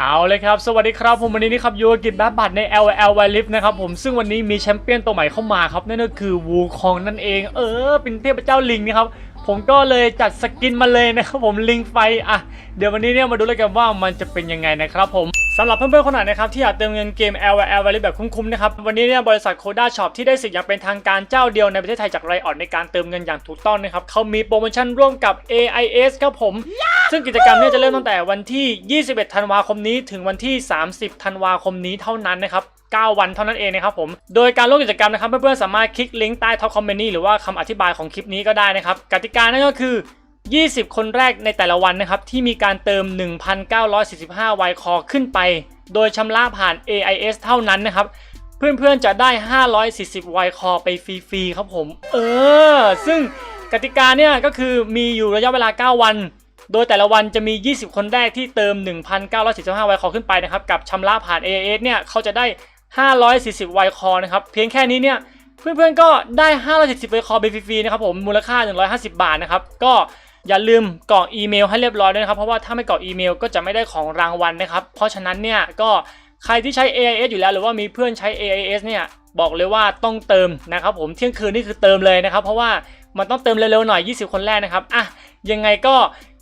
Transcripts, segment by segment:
เอาเลยครับ สวัสดีครับ ผมวันนี้นี่ครับยูกิจแบบบัตรใน LL w i l i f นะครับผมซึ่งวันนี้มีแชมเปี้ยนตัวใหม่เข้ามาครับ นั่นก็คือวูคองนั่นเอง เออ เป็นเทพเจ้าลิงนะครับ ผมก็เลยจัดสกินมาเลยนะครับผมลิงไฟ อะ เดี๋ยววันนี้เนี่ยมาดูเลยกันว่ามันจะเป็นยังไงนะครับผมสำหรับเพื่อนๆคนไหนนะครับที่อยากเติมเงินเกม LL w i l i f แบบคุ้มๆนะครับวันนี้เนี่ยบริษัทโคด้าช็อปที่ได้สิทธิ์อย่างเป็นทางการเจ้าเดียวในประเทศไทยจากไรออดในการเติมเงินอย่างถูกต้องนะครับเขามีโปรโมชั่นร่วมกับ AIS ครับผม ซึ่งกิจกรรมนี่ยจะเริ่มตั้งแต่วันที่ 21 ธันวาคมนี้ถึงวันที่ 30 ธันวาคมนี้เท่านั้นนะครับ9 วันเท่านั้นเองนะครับผม โดยการร่วมกิจกรรมนะครับเพื่อนๆสามารถคลิกลิงก์ใต้ท็อปคอมเมนต์หรือว่าคำอธิบายของคลิปนี้ก็ได้นะครับ กติกานั่นก็คือ 20 คนแรกในแต่ละวันนะครับ ที่มีการเติม 1,945 ไวคอขึ้นไป โดยชำระผ่าน AIS เท่านั้นนะครับ เพื่อนๆจะได้ 540 ไวคอไปฟรีๆครับผม เออ ซึ่งกติกาเนี่ยก็คือมีอยู่ระยะเวลา 9 วัน โดยแต่ละวันจะมี 20 คนแรกที่เติม 1,945ไวคอขึ้นไปนะครับ กับชำระผ่าน AAS เนี่ยเขาจะได้ 540 ไวคอนะครับ เพียงแค่นี้เนี่ยเพื่อนๆก็ได้540ไวคอไปฟรีๆนะครับผม มูลค่า 150 บาทนะครับ ก็อย่าลืมกรอกอีเมลให้เรียบร้อยด้วยนะครับ เพราะว่าถ้าไม่กรอกอีเมลก็จะไม่ได้ของรางวัลนะครับ เพราะฉะนั้นเนี่ยก็ใครที่ใช้ AIS อยู่แล้วหรือว่ามีเพื่อนใช้ AIS เนี่ยบอกเลยว่าต้องเติมนะครับผมเที่ยงคืนนี่คือเติมเลยนะครับ เพราะว่ามันต้องเติมเร็วๆหน่อย 20 คนแรกนะครับอะ ยังไงก็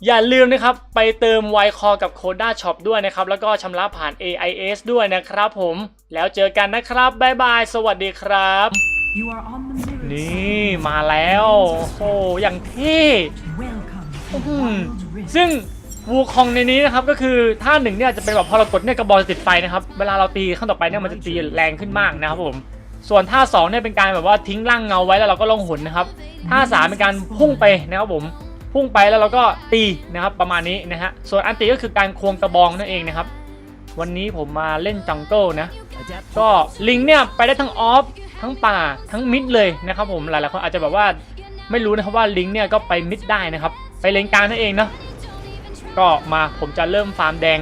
อย่าลืมนะครับ ไปเติมไวคอกับ Coda Shop ด้วยนะครับ แล้วก็ชำระผ่าน AIS ด้วยนะครับผม แล้วเจอกันนะครับ บ๊ายบาย สวัสดีครับ You are on the mirror นี่มาแล้วโอ้โหอย่างเท่ Welcome อื้อ to หือ Wild Rift. ซึ่งวูคองในนี้นะครับก็คือท่าหนึ่งเนี่ยจะเป็นแบบพอเรากดเนี่ยกระบอกจะติดไฟนะครับ เวลาเราตีขั้นต่อไปเนี่ยมันจะตีแรงขึ้นมากนะครับผม ส่วนท่าสองเนี่ยเป็นการแบบว่าทิ้งร่างเงาไว้แล้วเราก็ลงหนนะครับ ท่าสามเป็นการพุ่งไปนะครับผม พุ่งไปแล้วเราก็ตีนะครับประมาณนี้นะฮะส่วนอันตีก็คือการควงกระบองนั่นเองนะครับ วันนี้ผมมาเล่นจังเกิลนะก็ลิงเนี่ยไปได้ทั้งออฟทั้งป่าทั้งมิดเลยนะครับผมหลายๆคนอาจจะแบบว่าไม่รู้นะครับว่าลิงเนี่ยก็ไปมิดได้นะครับ ไปเลนกลางนั่นเองนะก็มาผมจะเริ่มฟาร์มแดง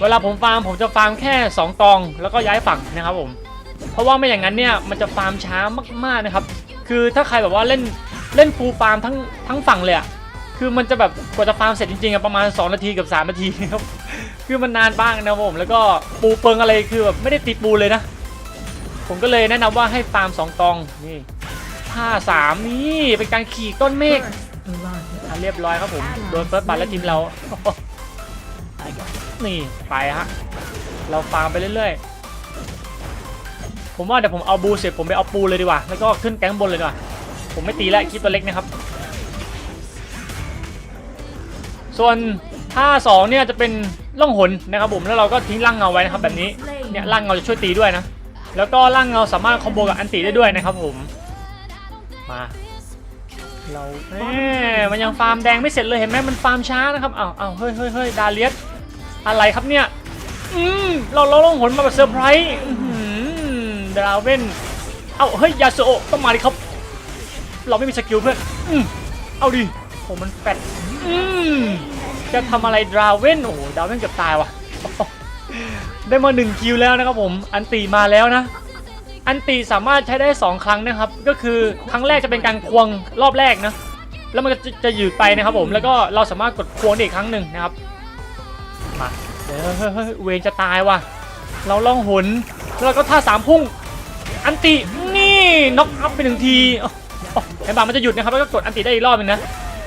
เวลาผมฟาร์มผมจะฟาร์มแค่ 2 กอง แล้วก็ย้ายฝั่งนะครับผมเพราะว่าไม่อย่างนั้นเนี่ยมันจะฟาร์มช้ามากๆนะครับ คือถ้าใครแบบว่าเล่น เล่นฟูลฟาร์มทั้งทั้งฝั่งเลยอะคือมันจะแบบกว่าจะฟาร์มเสร็จจริงๆอะประมาณ 2 นาทีกับ 3 นาทีครับคือมันนานบ้างนะผมแล้วก็ปูเปิงอะไรคือแบบไม่ได้ตีปูเลยนะ ผมก็เลยแนะนำว่าให้ฟาร์มสองกองนี่ท่าสามนี่เป็นการขี่ต้นเมฆเรียบร้อยครับผมโดนเฟิร์สบัตแล้วทีมเรานี่ไปฮะเราฟาร์มไปเรื่อยๆผมว่าเดี๋ยวผมเอาบูเสร็จผมไปเอาปูเลยดีกว่าแล้วก็ขึ้นแก๊งบนเลยดีกว่า ผมไม่ตีแล้วคลิปตัวเล็กนะครับ ส่วนท่าสองเนี่ยจะเป็นล่องหนนะครับผมแล้วเราก็ทิ้งร่างเงาไว้นะครับแบบนี้เนี่ยร่างเงาจะช่วยตีด้วยนะ แล้วก็ร่างเงาสามารถคอมโบกับอันตีได้ด้วยนะครับผมมาเราแหมมันยังฟาร์มแดงไม่เสร็จเลยเห็นไหมมันฟาร์มช้านะครับอ้าวอ้าวเฮ้ยเฮ้ยเฮ้ยดาเลียสอะไรครับเนี่ยอืมเราเราล่องหนมาแบบเซอร์ไพรส์อื้อหือดราเวนเอ้าเฮ้ยยาโซโอต้องมาดิครับ เราไม่มีสกิลเพื่อนอืมเอาดิโอ้มันแฟดอืมจะทำอะไรดราเวนโอ้โหดราเวนเกือบตายว่ะ ได้มาหนึ่งคิวแล้วนะครับผม อันตีมาแล้วนะ อันตีสามารถใช้ได้ 2 ครั้งนะครับ ก็คือครั้งแรกจะเป็นการควงรอบแรกนะ แล้วมันก็จะจะหยุดไปนะครับผม แล้วก็เราสามารถกดควงได้อีกครั้งหนึ่งนะครับ มาเดี๋ยวเฮ้ยเฮ้ยเวนจะตายว่ะ เราล่องหนแล้วก็ท่าสามพุ่ง อันติ นี่น็อกอัพไปหนึ่งที โอ้โอ้เห็นป่ะมันจะหยุดนะครับแล้วก็กดอันติได้อีกรอบหนึงนะ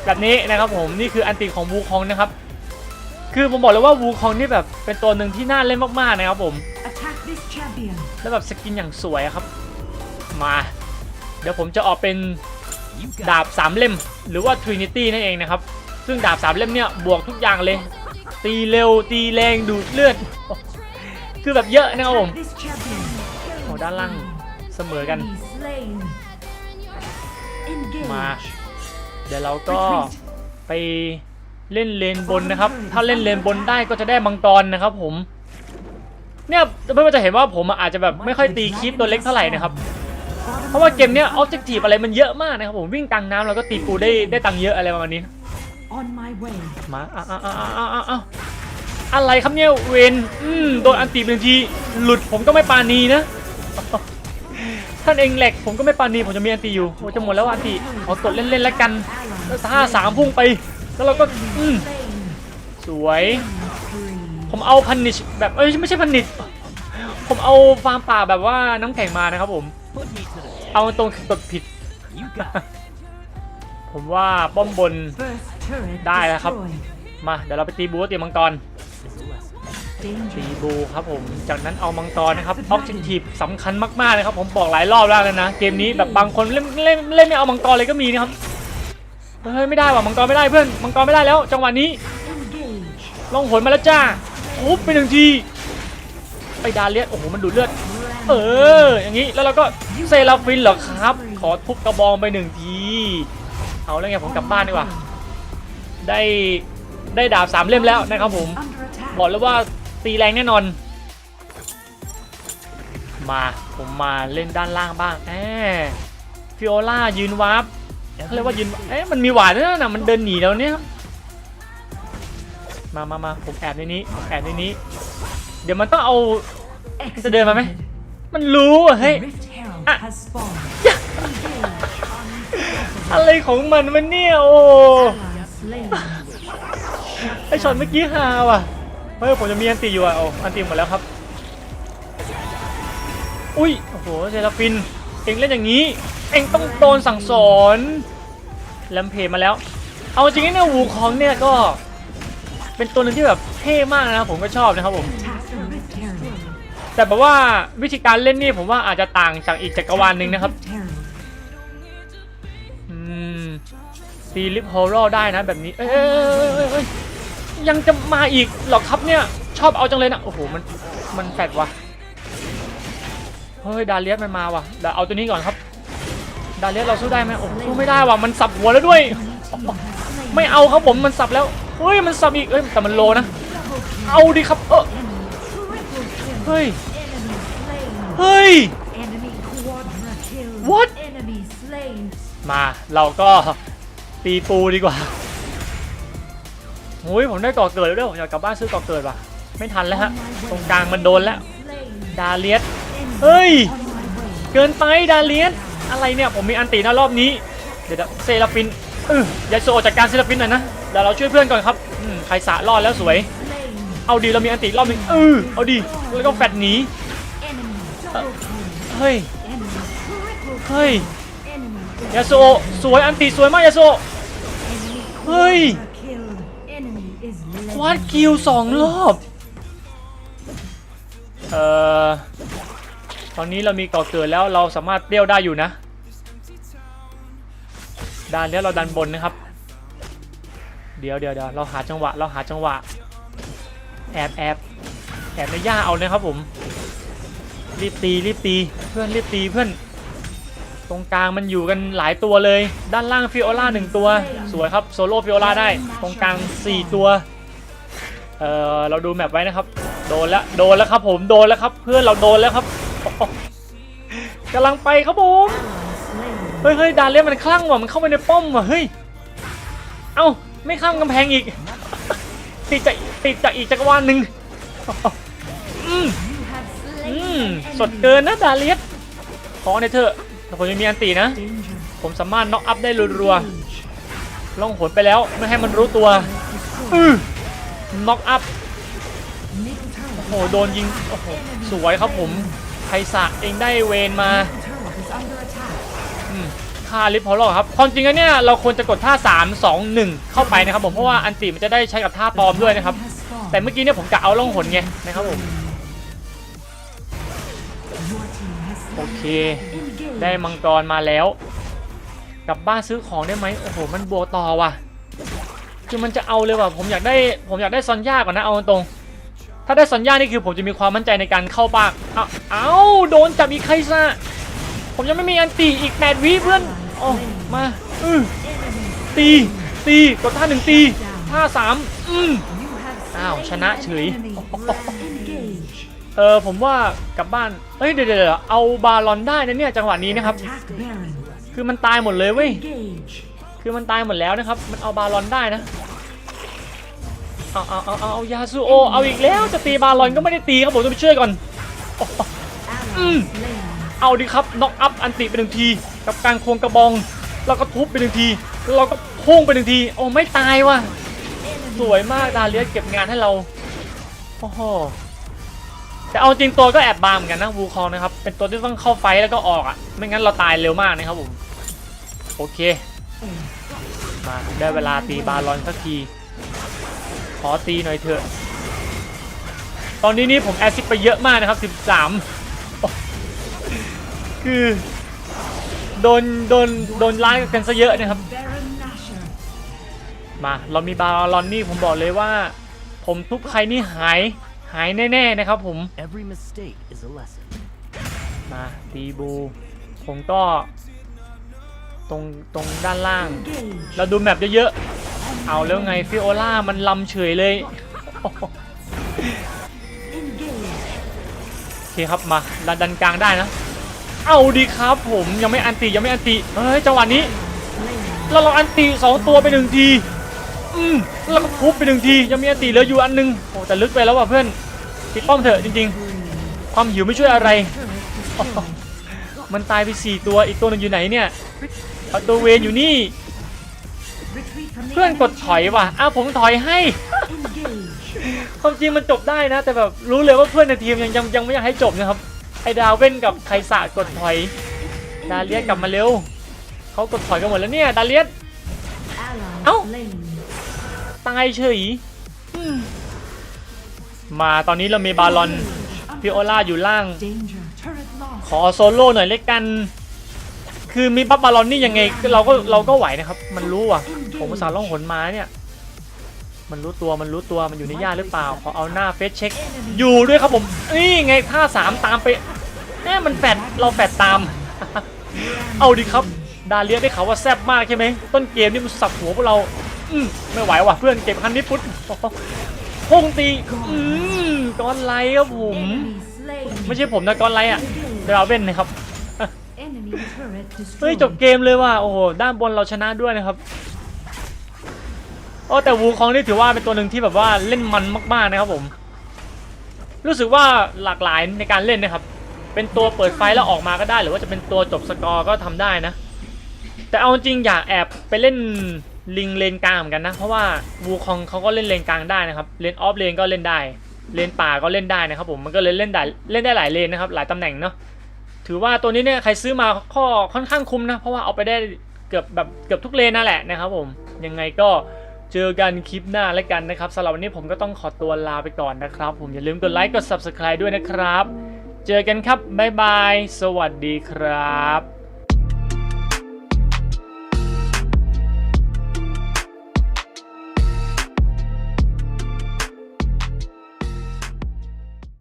แบบนี้นะครับผมนี่คืออันติของวูคองนะครับคือผมบอกเลยว่าวูคองนี่แบบเป็นตัวหนึ่งที่น่าเล่นมากๆนะครับผม Attack this champion. แล้วแบบสกินอย่างสวยอะครับ มา เดี๋ยวผมจะออกเป็นดาบสามเล่ม หรือว่า Trinity นั่นเองนะครับ ซึ่งดาบสามเล่มเนี่ยบวกทุกอย่างเลย ตีเร็วตีแรงดูดเลือด คือแบบเยอะนะครับผม Attack this champion. โอ้ด้านล่างเสมอกัน Be slain. Engage. มา เดี๋ยวเราก็ไปเล่นเลนบนนะครับ ถ้าเล่นเลนบนได้ก็จะได้มังกรนะครับ ผม เนี่ยเพื่อนๆจะเห็นว่าผมอาจจะแบบไม่ค่อยตีคลิปตัวเล็กเท่าไหร่นะครับ เพราะว่าเกมเนี้ยออบเจกตีฟอะไรมันเยอะมากนะครับผมวิ่งกลางน้ำเราก็ตีปูได้ได้ตังค์เยอะอะไรประมาณนี้ On my way. มาอ้าวอ้าวอ้าวอ้าวอ้าวอ้าวอะไรครับเนี่ยเวนอืมโดนอันตีบางทีหลุดผมก็ไม่ปานีนะ ท่านเองแหลกผมก็ไม่ปานีผมจะมีอันตีอยู่โอ้จะหมดแล้วอันตีขอกดเล่นๆแล้วกัน Ally แล้วท่าสามพุ่งไป แล้วเราก็อืมสวย ผมเอาพันนิชแบบเอ้ยไม่ใช่พันนิชผมเอาฟาร์มป่าแบบว่าน้ำแข็งมานะครับผม เอาตรงคือกดผิด ผมว่าป้อมบนได้แล้วครับ มาเดี๋ยวเราไปตีบูตีมังกร ตีบูครับผม จากนั้นเอามังกรนะครับออกซิทีฟสำคัญมากๆเลยครับผมบอกหลายรอบแล้วนะ เกมนี้แบบบางคนเล่นเล่นเล่นไม่เอามังกรเลยก็มีนะครับเฮ้ยไม่ได้ว่ะมังกรไม่ได้เพื่อนมังกรไม่ได้แล้ว จังหวะนี้ล่องหนมาแล้วจ้าทุบไปหนึ่งทีไปดาเลียสโอ้โหมันดูดเลือด เออ อย่างนี้แล้วเราก็เซราฟินเหรอครับ ขอทุบกระบองไปหนึ่งที เอาแล้วไงผมกลับบ้านดีกว่า ได้ได้ดาบสามเล่มแล้วนะครับผม บอกเลยว่า ตีแรงแน่นอน มาผมมาเล่นด้านล่างบ้างแอบฟิโอล่ายืนวาร์ปเขาเรียกว่ายืนเอ๊ะมันมีหวานด้วยนะมันเดินหนีแล้วเนี่ยมามามาผมแอบในนี้ผมแอบในนี้ เดี๋ยวมันต้องเอาจะเดินมาไหมมันรู้อะเฮ้ยอะไรของมันมันเนี่ยโอ้ไอช็อตเมื่อกี้ฮาว่ะ เฮ้ยผมจะมีอันตีอยู่อะโอ้อันตีหมดแล้วครับ อุ้ยโอ้โหเซราฟิน เองเล่นอย่างนี้ เองต้องโดนสั่งสอนแลมเพจมาแล้ว เอาจริงๆเนี่ยวูคองเนี่ยก็เป็นตัวหนึงที่แบบเท่มากนะครับผมก็ชอบนะครับผมแต่แบบว่าวิธีการเล่นนี่ผมว่าอาจจะต่างจากอีกจักรวาลหนึ่งนะครับ Rift Herald. อืมตีลิฟโฮโร่ได้นะแบบนี้ เอ้ย ยังจะมาอีกหรอครับเนี่ยชอบเอาจังเลยนะโอ้โหมันมันแฟดว่ะเฮ้ยดาเลียสมันมาว่ะเดี๋ยวเอาตัวนี้ก่อนครับ ดาเลียสเราสู้ได้ไหมโอ้สู้ไม่ได้ว่ะมันสับหัวแล้วด้วย ไม่เอาครับผมมันสับแล้วเฮ้ยมันสับอีกเอ้ยแต่มันโลนะเอาดิครับเออเฮ้ยเฮ้ย What? มาเราก็ตีปูดีกว่า โอ้ยผมได้ก่อเกิดแล้วด้วยผมอยากกลับบ้านซื้อก่อเกิดว่ะ ไม่ทันแล้วฮะ ตรงกลางมันโดนแล้ว ดาเลียสเฮ้ย เกินไปดาเลียสอะไรเนี่ยผมมีอันตีนะรอบนี้ เดี๋ยวเซราฟินเออยาโซจัดการเซราฟินหน่อยนะเดี๋ยวเราช่วยเพื่อนก่อนครับอืมใครสะรอดแล้วสวย เอาดีเรามีอันตีรอบนึงเออเอาดีแล้วก็แฟดหนีเฮ้ยเฮ้ยยาโซสวยอันตีสวยมากยาโซเฮ้ย วาดคิวสองรอบ เอ่อ ตอนนี้เรามีก่อเกิดแล้วเราสามารถเปรี้ยวได้อยู่นะด้านนี้วเราดันบนนะครับ เดี๋ยวเดี๋ยวเดี๋ยวเราหาจังหวะ เราหาจังหวะ แอบแอบแอบในหญ้าเอาเลยครับผม รีบตีรีบตีเพื่อนรีบตีเพื่อน ตรงกลางมันอยู่กันหลายตัวเลย ด้านล่างฟิโอล่าหนึ่งตัว สวยครับโซโล่ฟิโอล่าได้ ตรงกลาง 4 ตัว เออเราดูแมปไว้นะครับ โดนแล้วโดนแล้วครับผมโดนแล้วครับ เพื่อนเราโดนแล้วครับกำลังไปครับผมเฮ้ยเฮ้ยดาเลียนมันคลั่งว่ะมันเข้าไปในป้อมว่ะเฮ้ยเอ้าไม่ข้ามกำแพงอีกติดจากติดจากอีกจักรวาลหนึ่งอืมอืมสดเกินนะดาเลียสขอในอยเถอะแต่ผมยังมีอันตีนะ ผมสามารถน็อกอัพได้รัวๆล่องหนไปแล้วไม่ให้มันรู้ตัวอือ น็อกอัพ โอ้โห โดนยิง โอ้โห สวยครับผม ไคสะเองได้เวนมา Middle turret is under attack. อืมค่าลิฟพอลครับ ความจริงแล้วเนี่ยเราควรจะกดท่า 3 2 1 เข้าไปนะครับผมเพราะว่าอันติมันจะได้ใช้กับท่าปลอมด้วยนะครับ แต่เมื่อกี้เนี่ยผมกะเอาล่องหนไงนะครับผม โอเค ได้มังกรมาแล้ว กลับบ้านซื้อของได้ไหมโอ้โห มันบวกต่อว่ะ คือมันจะเอาเลยว่ะผมอยากได้ผมอยากได้ซอนย่าก่อนนะเอาตรงถ้าได้ซอนย่านี่คือผมจะมีความมั่นใจในการเข้าบ้างเอาเอาโดนจับอีกใครซะผมยังไม่มีอันตีอีกแปดวิเพื่อนโอ้มาอือตีตีกดท่าหนึ่งตีท่าสามอืมอ้าวชนะเฉยเออผมว่ากลับบ้านเฮ้ยเดี๋ยวเดี๋ยวเอาบาลอนได้นะเนี่ยจังหวะนี้นะครับ คือมันตายหมดเลยเว้ย คือมันตายหมดแล้วนะครับ มันเอาบาลอนได้นะ เอาเอาเอาเอาเอายาซูโอ เอาอีกแล้ว จะตีบาลอนก็ไม่ได้ตีครับผมต้องไปช่วยก่อน Ally Mm. slain. เอาดิครับ น็อกอัพอันติไปหนึ่งที กับการควงกระบอง แล้วก็ทุบไปหนึ่งทีแล้วเราก็พุ่งไปหนึ่งที โอ้ไม่ตายว่ะ สวยมากดาเลียสเก็บงานให้เรา โอ้โห แต่เอาจริงตัวก็แอบบางเหมือนกันนะวูคองนะครับ เป็นตัวที่ต้องเข้าไฟท์แล้วก็ออกอะ่ะ ไม่งั้นเราตายเร็วมากนะครับผม โอเค มาได้เวลาตีบาลอนสักที ขอตีหน่อยเถอะ ตอนนี้นี่ผมแอซิดไปเยอะมากนะครับ 13โอ้คือ โดน โดน โดนล้างกันซะเยอะนะครับ Baron Nashor. มาเรามีบาลอนนี่ผมบอกเลยว่า ผมทุบใครนี่หาย หายแน่ ๆ นะครับผม Every mistake is a lesson. มาตีบู ผมก็ ตรงตรงด้านล่าง เราดูแมปเยอะๆ เอาแล้วไงฟิโอล่ามันลำเฉยเลยโอ้โหโอเคครับมาดันดันกลางได้นะ เอาดีครับผมยังไม่อันติยังไม่อันติเฮ้ยจังหวะนี้ Slain. แล้วเราอันติสองตัวไปหนึ่งทีอืมแล้วก็ทุบไปหนึ่งทียังมีอันติเหลืออยู่อันหนึงโอ้แต่ลึกไปแล้วว่ะเพื่อนติดป้อมเถอะจริง ๆ ความหิวไม่ช่วยอะไร มันตายไปสี่ตัวอีกตัวหนึงอยู่ไหนเนี่ย ประตูเวรอยู่นี่ Retreat from the เพื่อนกด enemy ถอยว่ะ อ้าวผมถอยให้ Engage. ความจริงมันจบได้นะ แต่แบบรู้เลยว่าเพื่อนในทีมยังยังยังไม่อยากให้จบนะครับ ไอ้ดาวเว้นกับไคสะกดถอย ดาเลียสกลับมาเร็ว เขากดถอยกันหมดแล้วเนี่ย ดาเลียส Ally Ow. slain. ตายเฉยอืมมาตอนนี้เรามีบาลอนพิโอล่าอยู่ล่าง Danger. Turret lost. ขอโซโล่หน่อยเล็กกัน คือมีบัฟบาลอนนี่ยังไงเราก็เราก็ไหวนะครับ มันรู้ว่ะผมอุตส่าห์ล่องหนมาเนี่ย มันรู้ตัวมันรู้ตัวมันอยู่ในหญ้าหรือเปล่าขอเอาหน้าเฟซเช็ค อยู่ด้วยครับผมนี่ไงท่าสามตามไปแน่มันแฟดเราแฟดตาม เอาดิครับ ดาเลียได้ข่าวว่าแซ่บมากใช่ไหมต้นเกมนี่มันสับหัวพวกเรา อืมไม่ไหวว่ะเพื่อนเก็บคันนี้ปุ๊บพุ่งตีอืมก้อนไลท์ครับผม ไม่ใช่ผมนะก้อนไลท์อะดราเว่นนะครับ เฮ้ยจบเกมเลยว่ะโอ้โหด้านบนเราชนะด้วยนะครับโอ้แต่วูคองนี่ถือว่าเป็นตัวหนึ่งที่แบบว่าเล่นมันมากๆนะครับผม รู้สึกว่าหลากหลายในการเล่นนะครับ เป็นตัวเปิดไฟแล้วออกมาก็ได้ หรือว่าจะเป็นตัวจบสกอร์ก็ทำได้นะ แต่เอาจริงอยากแอบไปเล่นลิงเลนกลางเหมือนกันนะ เพราะว่าวูคองเขาก็เล่นเลนกลางได้นะครับเลนออฟเลนก็เล่นได้เลนป่าก็เล่นได้นะครับผมมันก็เลยเล่นได้เล่นได้หลายเลนนะครับหลายตำแหน่งเนาะ ถือว่าตัวนี้เนี่ยใครซื้อมาข้อค่อนข้างคุ้มนะ เพราะว่าเอาไปได้เกือบแบบเกือบทุกเลนนั่นแหละนะครับผม ยังไงก็เจอกันคลิปหน้าแล้วกันนะครับสำหรับวันนี้ผมก็ต้องขอตัวลาไปก่อนนะครับ ผมอย่าลืมกดไลค์กด subscribe ด้วยนะครับ เจอกันครับบ๊ายบาย สวัสดีครับ